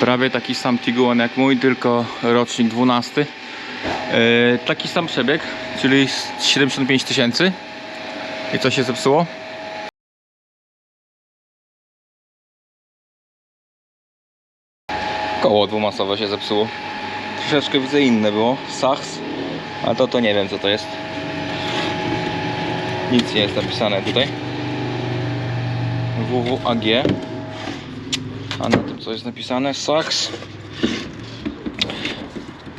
Prawie taki sam Tiguan jak mój, tylko rocznik 12. E, taki sam przebieg, czyli 75 tysięcy. I co się zepsuło? Koło dwumasowe się zepsuło. Troszeczkę widzę inne było. Sachs. A to to nie wiem co to jest. Nic nie jest napisane tutaj. WWAG. A na tym co jest napisane? Sachs.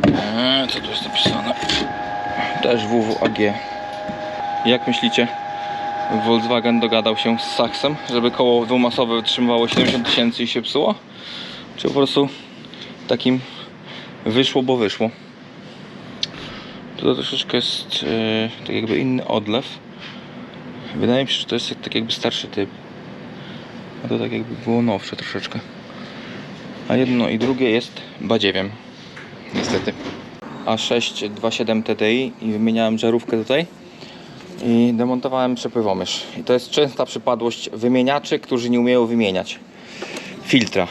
Eee, co tu jest napisane? Też WWAG. Jak myślicie? Volkswagen dogadał się z Sachsem, żeby koło dwumasowe wytrzymywało 70 tysięcy i się psuło? Czy po prostu takim wyszło, bo wyszło? Tutaj troszeczkę jest e, tak jakby inny odlew. Wydaje mi się, że to jest tak jakby starszy typ. A to tak jakby było nowsze troszeczkę. A jedno i drugie jest badziewiem. Niestety. A6 2.7 TDI i wymieniałem żarówkę tutaj i demontowałem przepływomierz. I to jest częsta przypadłość wymieniaczy, którzy nie umieją wymieniać filtra.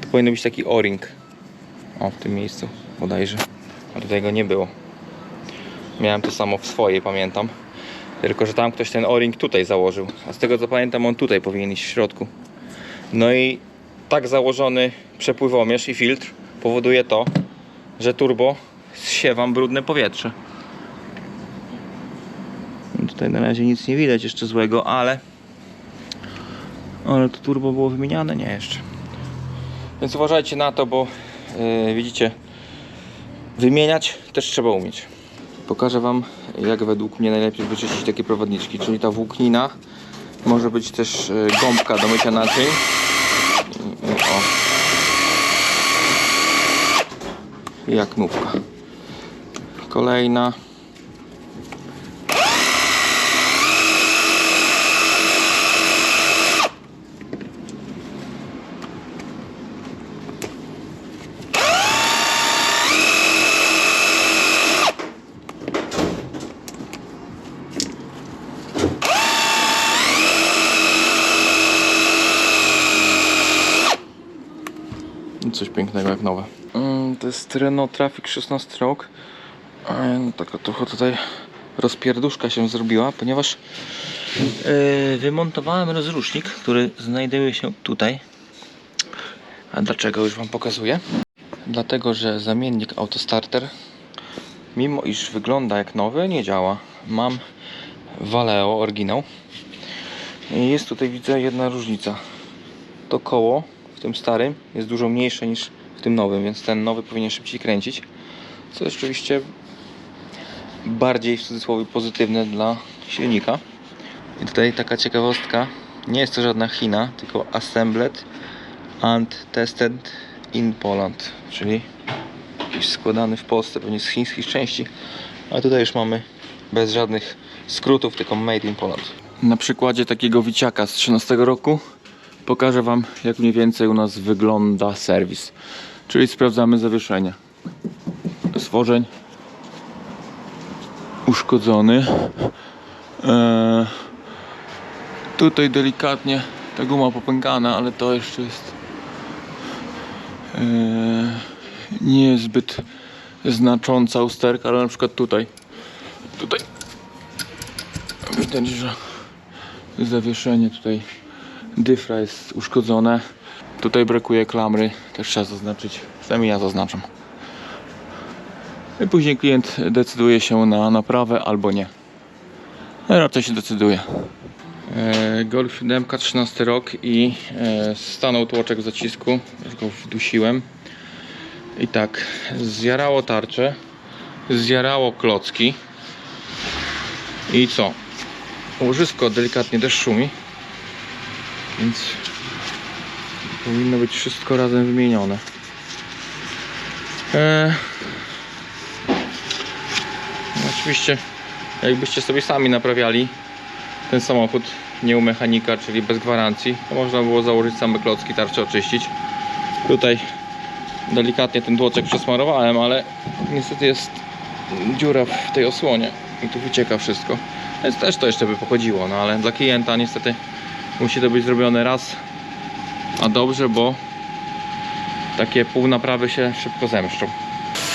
To powinien być taki o-ring. O, w tym miejscu bodajże. A tutaj go nie było. Miałem to samo w swojej, pamiętam. Tylko, że tam ktoś ten o-ring tutaj założył. A z tego co pamiętam, on tutaj powinien iść w środku. No i tak założony przepływomierz i filtr powoduje to, że turbo zsiewam brudne powietrze. No Tutaj na razie nic nie widać jeszcze złego, ale ale to turbo było wymieniane? Nie jeszcze. Więc uważajcie na to, bo yy, widzicie, wymieniać też trzeba umieć. Pokażę Wam, jak według mnie najlepiej wyczyścić takie prowadniczki. Czyli ta włóknina może być też yy, gąbka do mycia naczyń. O. Jak nówka. Kolejna. Coś pięknego jak nowe. Mm, To jest Renault Traffic 16 rok. No taka trochę tutaj rozpierduszka się zrobiła, ponieważ e, wymontowałem rozrusznik, który znajduje się tutaj. A dlaczego już Wam pokazuję? Dlatego, że zamiennik autostarter, mimo iż wygląda jak nowy, nie działa. Mam Valeo oryginał. Jest tutaj widzę jedna różnica. To koło w tym starym jest dużo mniejsze niż w tym nowym, więc ten nowy powinien szybciej kręcić. Co jest oczywiście bardziej w cudzysłowie pozytywne dla silnika. I tutaj taka ciekawostka. Nie jest to żadna China, tylko assembled and tested in Poland, czyli jakiś składany w Polsce, pewnie z chińskich części. A tutaj już mamy bez żadnych skrótów, tylko made in Poland. Na przykładzie takiego wiciaka z 13 roku pokażę Wam, jak mniej więcej u nas wygląda serwis. Czyli sprawdzamy zawieszenie. Stworzeń uszkodzony. Eee, tutaj delikatnie ta guma popękana, ale to jeszcze jest eee, niezbyt znacząca usterka, ale na przykład tutaj tutaj widać, że zawieszenie tutaj dyfra jest uszkodzone. Tutaj brakuje klamry, też trzeba zaznaczyć. Przynajmniej ja zaznaczam. I później klient decyduje się na naprawę albo nie. No, raczej się decyduje. E, Golf 7 13 rok i e, stanął tłoczek w zacisku. Już go wdusiłem. I tak, zjarało tarczę, zjarało klocki. I co? Łożysko delikatnie też szumi. Więc powinno być wszystko razem wymienione. Eee, no oczywiście, jakbyście sobie sami naprawiali ten samochód, nie u mechanika, czyli bez gwarancji, to można było założyć same klocki, tarczę oczyścić. Tutaj delikatnie ten tłoczek przesmarowałem, ale niestety jest dziura w tej osłonie i tu wycieka wszystko. Więc też to jeszcze by pochodziło, no ale dla klienta niestety musi to być zrobione raz, a dobrze, bo takie półnaprawy się szybko zemszczą.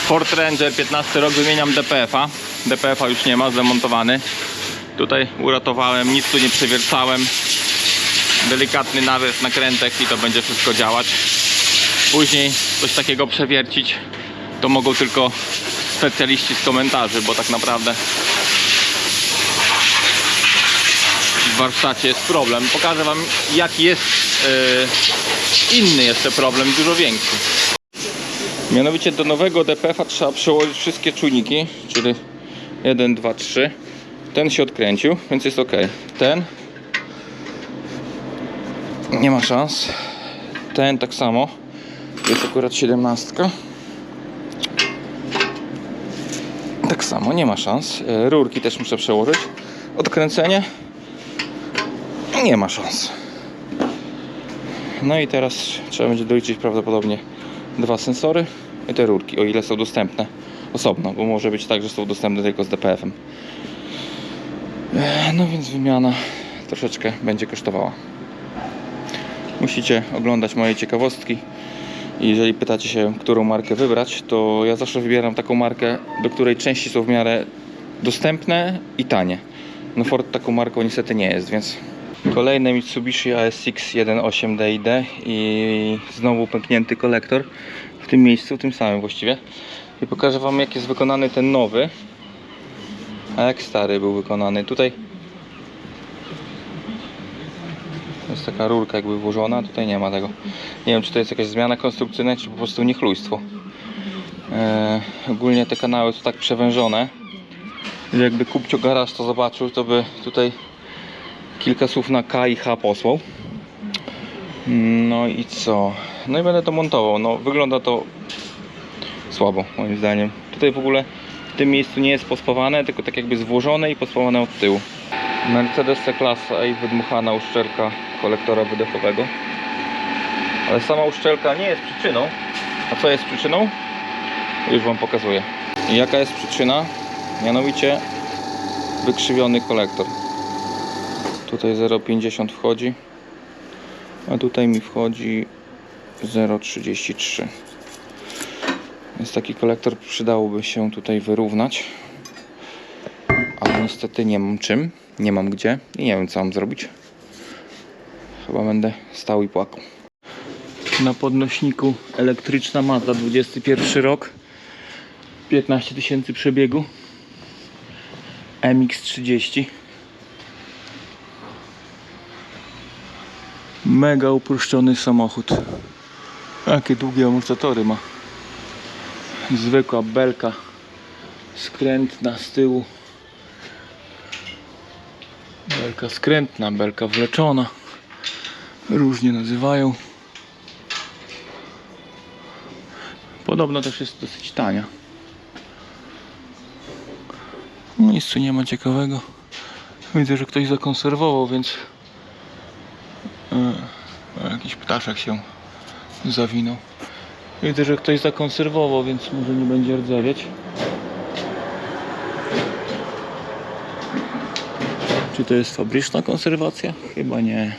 Ford Ranger 15 rok wymieniam DPF-a. DPF-a już nie ma, zdemontowany. Tutaj uratowałem, nic tu nie przewiercałem. Delikatny nawias nakrętek i to będzie wszystko działać. Później coś takiego przewiercić to mogą tylko specjaliści z komentarzy, bo tak naprawdę w warsztacie jest problem. Pokażę Wam jaki jest yy, inny jeszcze problem, dużo większy. Mianowicie do nowego DPF-a trzeba przełożyć wszystkie czujniki, czyli 1, 2, 3. Ten się odkręcił, więc jest ok. Ten nie ma szans. Ten tak samo. Jest akurat 17. Tak samo, nie ma szans. E, Rurki też muszę przełożyć. Odkręcenie nie ma szans. No i teraz trzeba będzie doliczyć prawdopodobnie dwa sensory i te rurki, o ile są dostępne osobno, bo może być tak, że są dostępne tylko z DPF-em. No więc wymiana troszeczkę będzie kosztowała. Musicie oglądać moje ciekawostki. I jeżeli pytacie się, którą markę wybrać, to ja zawsze wybieram taką markę, do której części są w miarę dostępne i tanie. No Ford taką marką niestety nie jest, więc kolejne Mitsubishi ASX 1.8 DID i znowu pęknięty kolektor w tym miejscu, tym samym właściwie. I pokażę Wam jak jest wykonany ten nowy, a jak stary był wykonany. Tutaj jest taka rurka jakby włożona, tutaj nie ma tego. Nie wiem czy to jest jakaś zmiana konstrukcyjna, czy po prostu niechlujstwo. Eee, ogólnie te kanały są tak przewężone, że jakby Kupcio Garaż to zobaczył, to by tutaj kilka słów na K i H posłał. No i co? No i będę to montował. No wygląda to słabo moim zdaniem. Tutaj w ogóle w tym miejscu nie jest pospawane, tylko tak jakby złożone i pospawane od tyłu. Mercedes C-klasa i wydmuchana uszczelka kolektora wydechowego. Ale sama uszczelka nie jest przyczyną. A co jest przyczyną? Już Wam pokazuję. Jaka jest przyczyna? Mianowicie wykrzywiony kolektor. Tutaj 0,50 wchodzi, a tutaj mi wchodzi 0,33. Więc taki kolektor przydałoby się tutaj wyrównać. Ale niestety nie mam czym, nie mam gdzie i nie wiem co mam zrobić. Chyba będę stał i płakał. Na podnośniku elektryczna Mazda 21 rok. 15 tysięcy przebiegu. MX30. Mega uproszczony samochód. Jakie długie amortyzatory ma. Zwykła belka skrętna z tyłu. Belka skrętna, belka wleczona. Różnie nazywają. Podobno też jest dosyć tania. Nic tu nie ma ciekawego. Widzę, że ktoś zakonserwował, więc jakiś ptaszek się zawinął. Widzę, że ktoś zakonserwował, więc może nie będzie rdzewieć. Czy to jest fabryczna konserwacja? Chyba nie.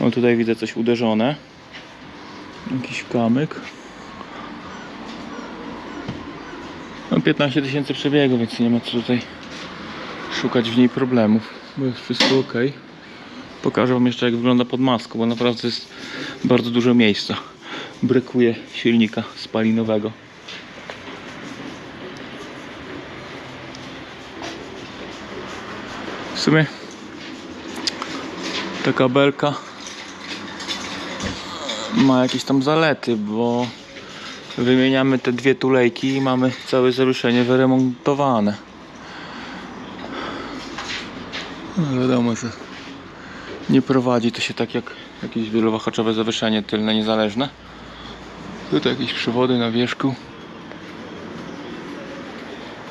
No tutaj widzę coś uderzone. Jakiś kamyk. No 15 tysięcy przebiegu, więc nie ma co tutaj szukać w niej problemów, bo jest wszystko ok. Pokażę Wam jeszcze jak wygląda pod maską, bo naprawdę jest bardzo dużo miejsca. Brakuje silnika spalinowego. W sumie ta kabelka ma jakieś tam zalety, bo wymieniamy te dwie tulejki i mamy całe zawieszenie wyremontowane. No wiadomo, że nie prowadzi to się tak jak jakieś wielowahaczowe zawieszenie tylne niezależne. Tutaj jakieś przewody na wierzchu.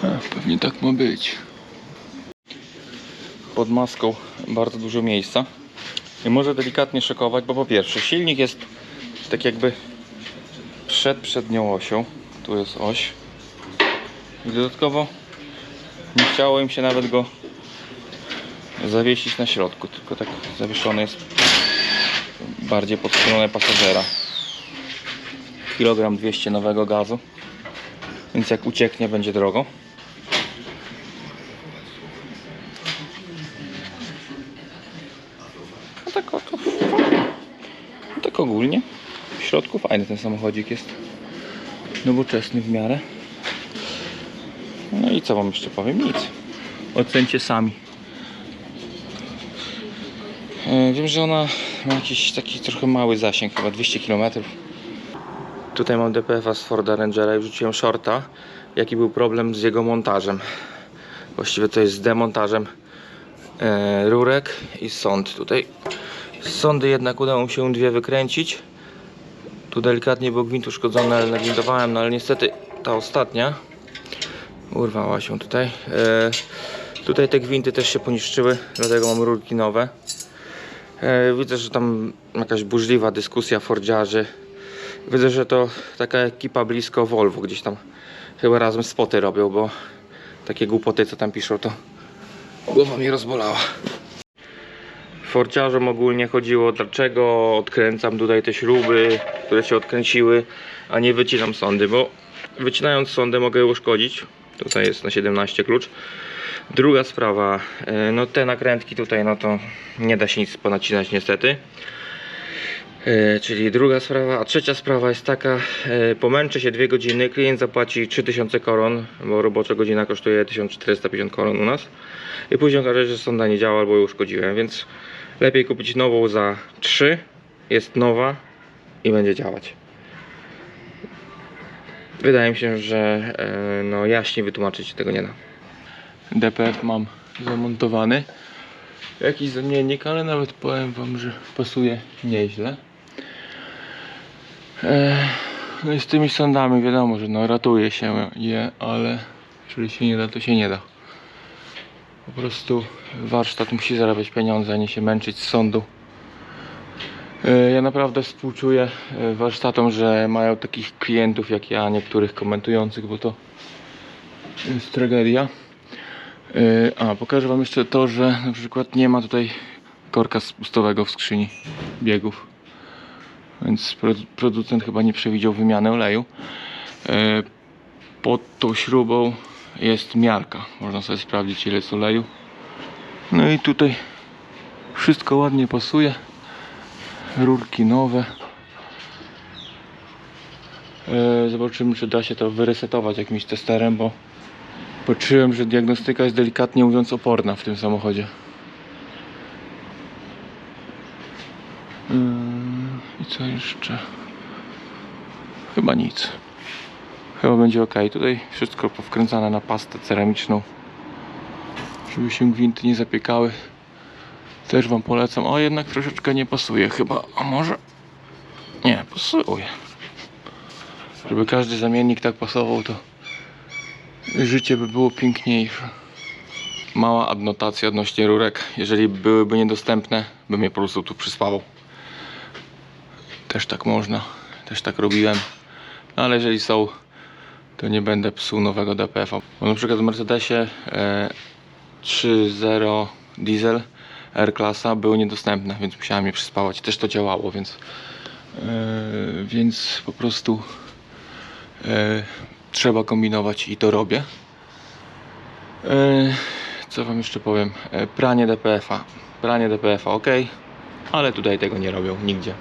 A, pewnie tak ma być. Pod maską bardzo dużo miejsca. I może delikatnie szokować, bo po pierwsze silnik jest tak jakby przed przednią osią. Tu jest oś. I dodatkowo nie chciało im się nawet go zawiesić na środku, tylko tak zawieszony jest bardziej pod stronę pasażera. Kilogram 200 nowego gazu. Więc jak ucieknie, będzie drogo. No tak, o- no tak ogólnie. W środku fajny ten samochodzik jest. Nowoczesny w miarę. No i co wam jeszcze powiem? Nic. Ocencie sami. E, Wiem, że ona ma jakiś taki trochę mały zasięg, chyba 200 km. Tutaj mam DPF-a z Forda Rangera i wrzuciłem shorta. Jaki był problem z jego montażem? Właściwie to jest z demontażem e, rurek i sond. Tutaj z sondy jednak udało mi się dwie wykręcić. Tu delikatnie był gwint uszkodzony, ale nagwintowałem, no ale niestety ta ostatnia urwała się tutaj. E, tutaj te gwinty też się poniszczyły, dlatego mam rurki nowe. E, widzę, że tam jakaś burzliwa dyskusja fordziarzy. Widzę, że to taka ekipa blisko Volvo gdzieś tam chyba razem spoty robią, bo takie głupoty co tam piszą to głowa mi rozbolała. Forciarzom ogólnie chodziło dlaczego odkręcam tutaj te śruby, które się odkręciły, a nie wycinam sondy, bo wycinając sondę mogę uszkodzić. Tutaj jest na 17 klucz. Druga sprawa, e, no te nakrętki tutaj, no to nie da się nic ponacinać niestety. E, Czyli druga sprawa, a trzecia sprawa jest taka, e, pomęczę się dwie godziny, klient zapłaci 3000 koron, bo robocza godzina kosztuje 1450 koron u nas i później okaże się, że sonda nie działa albo ją uszkodziłem, więc lepiej kupić nową za 3, jest nowa i będzie działać. Wydaje mi się, że no jaśniej wytłumaczyć tego nie da. DPF mam zamontowany. Jakiś zamiennik, ale nawet powiem wam, że pasuje nieźle. E, no i z tymi sądami wiadomo, że no ratuje się je, ale jeżeli się nie da, to się nie da. Po prostu warsztat musi zarabiać pieniądze, a nie się męczyć z sądu. E, Ja naprawdę współczuję e, warsztatom, że mają takich klientów jak ja, niektórych komentujących, bo to jest tragedia. E, A, pokażę Wam jeszcze to, że na przykład nie ma tutaj korka spustowego w skrzyni biegów. Więc produ- producent chyba nie przewidział wymiany oleju. E, Pod tą śrubą jest miarka. Można sobie sprawdzić ile jest oleju. No i tutaj wszystko ładnie pasuje. Rurki nowe. E, Zobaczymy czy da się to wyresetować jakimś testerem, bo Poczułem, że diagnostyka jest delikatnie mówiąc oporna w tym samochodzie. Yy, I co jeszcze? Chyba nic. Chyba będzie ok. Tutaj wszystko powkręcane na pastę ceramiczną, żeby się gwinty nie zapiekały. Też Wam polecam. O, jednak troszeczkę nie pasuje chyba. A może? Nie, pasuje. Żeby każdy zamiennik tak pasował, to życie by było piękniejsze. Mała adnotacja odnośnie rurek. Jeżeli byłyby niedostępne, bym je po prostu tu przyspawał. Też tak można, też tak robiłem. No ale jeżeli są, to nie będę psuł nowego DPF-a. Na przykład w Mercedesie e, 3.0 diesel R-klasa były niedostępne, więc musiałem je przyspawać. Też to działało, więc, e, więc po prostu e, trzeba kombinować i to robię. E, co wam jeszcze powiem? E, pranie DPF-a. Pranie DPF-a ok, ale tutaj tego nie robią nigdzie.